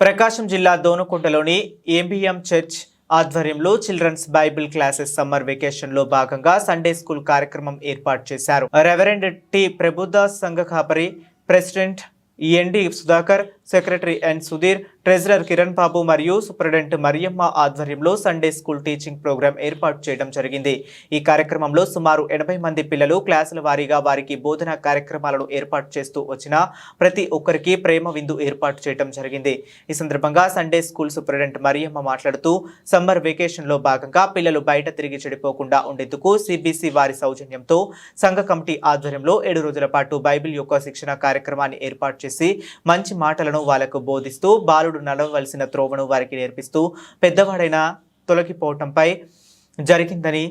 ప్రకాశం జిల్లా దోనుకుంటలోని MBM church ఆధ్వర్యంలో చిల్డ్రన్స్ బైబిల్ క్లాసెస్ సమ్మర్ వెకేషన్లో భాగంగా సండే స్కూల్ కార్యక్రమం ఏర్పాటు చేశారు. Reverend T. ప్రభుదాస్ సంఘ కాపరి president ND Sudhakar secretary N Sudheer treasurer Kiran Babu మరియు సూపరింటెండెంట్ మరియమ్మ ఆధ్వర్యంలో సండే స్కూల్ టీచింగ్ ప్రోగ్రాం ఏర్పాటు చేయడం జరిగింది. ఈ కార్యక్రమంలో సుమారు ఎనభై మంది పిల్లలు క్లాసుల వారీగా వారికి బోధనా కార్యక్రమాలను ఏర్పాటు చేస్తూ వచ్చిన ప్రతి ఒక్కరికి ప్రేమ విందు ఏర్పాటు చేయడం జరిగింది. ఈ సందర్భంగా సండే స్కూల్ సూపరింటెండెంట్ మరియమ్మ మాట్లాడుతూ సమ్మర్ వెకేషన్లో భాగంగా పిల్లలు బయట తిరిగి చెడిపోకుండా ఉండేందుకు సిబిసి వారి సౌజన్యంతో సంఘ కమిటీ ఆధ్వర్యంలో ఏడు రోజుల పాటు బైబిల్ యొక్క శిక్షణ కార్యక్రమాన్ని ఏర్పాటు చేసి మంచి మాటలను వాళ్ళకు బోధిస్తూ బాలుడు నడవలసిన త్రోవను వారికి నేర్పిస్తూ పెద్దవాడైన తొలగిపోవటంపై జరిగిందని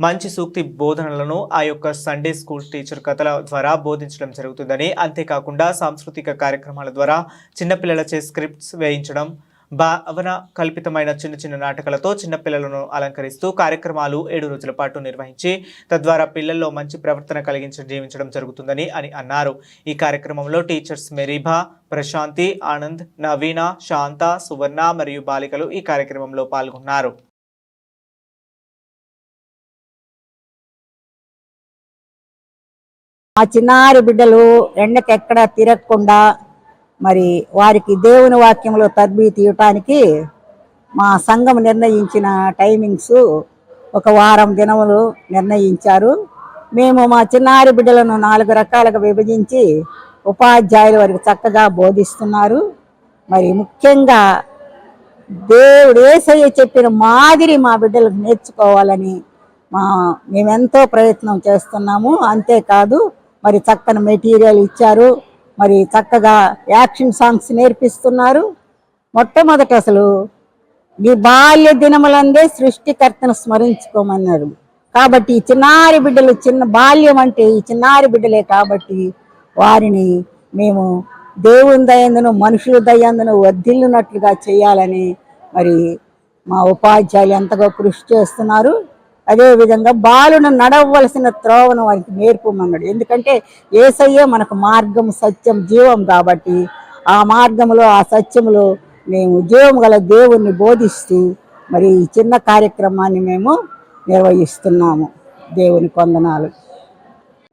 మంచి సూక్తి బోధనలను ఆ యొక్క సండే స్కూల్ టీచర్ కథల ద్వారా బోధించడం జరుగుతుందని. అంతేకాకుండా సాంస్కృతిక కార్యక్రమాల ద్వారా చిన్నపిల్లలచే స్క్రిప్ట్స్ వేయించడం భావన కల్పితమైన చిన్న చిన్న నాటకాలతో చిన్నపిల్లలను అలంకరిస్తూ కార్యక్రమాలు ఏడు రోజుల పాటు నిర్వహించి తద్వారా పిల్లల్లో మంచి ప్రవర్తన కలిగించి జీవించడం జరుగుతుందని అని అన్నారు. ఈ కార్యక్రమంలో టీచర్స్ మెరీభా ప్రశాంతి ఆనంద్ నవీన శాంత సువర్ణ మరియు బాలికలు ఈ కార్యక్రమంలో పాల్గొన్నారు. ఆ చిన్నారి బిడ్డలు ఎండకెక్కడ తిరగకుండా మరి వారికి దేవుని వాక్యంలో తర్బీ తీయటానికి మా సంఘం నిర్ణయించిన టైమింగ్స్ ఒక వారం దినములు నిర్ణయించారు. మేము మా చిన్నారి బిడ్డలను నాలుగు రకాలుగా విభజించి ఉపాధ్యాయులు వారికి చక్కగా బోధిస్తున్నారు. మరి ముఖ్యంగా దేవుడు ఏసయ్య చెప్పిన మాదిరి మా బిడ్డలకు నేర్చుకోవాలని మా మేమెంతో ప్రయత్నం చేస్తున్నాము. అంతేకాదు మరి చక్కని మెటీరియల్ ఇచ్చారు. మరి చక్కగా యాక్షన్ సాంగ్స్ నేర్పిస్తున్నారు. మొట్టమొదట అసలు నీ బాల్య దినములందే సృష్టికర్తను స్మరించుకోమన్నారు. కాబట్టి ఈ చిన్నారి బిడ్డలు చిన్న బాల్యం అంటే ఈ చిన్నారి బిడ్డలే కాబట్టి వారిని మేము దేవుని దయందును మనుషుల దయందును వర్ధిల్లునట్లుగా చేయాలని మరి మా ఉపాధ్యాయులు ఎంతగా కృషి చేస్తున్నారు. అదేవిధంగా బాలును నడవలసిన త్రోవను వారికి నేర్పమన్నాడు. ఎందుకంటే ఏసయ్యే మనకు మార్గం సత్యం జీవం కాబట్టి ఆ మార్గంలో ఆ సత్యములో మేము జీవం గల దేవుణ్ణి బోధిస్తూ మరి ఈ చిన్న కార్యక్రమాన్ని మేము నిర్వహిస్తున్నాము. దేవుని కొందనాలు.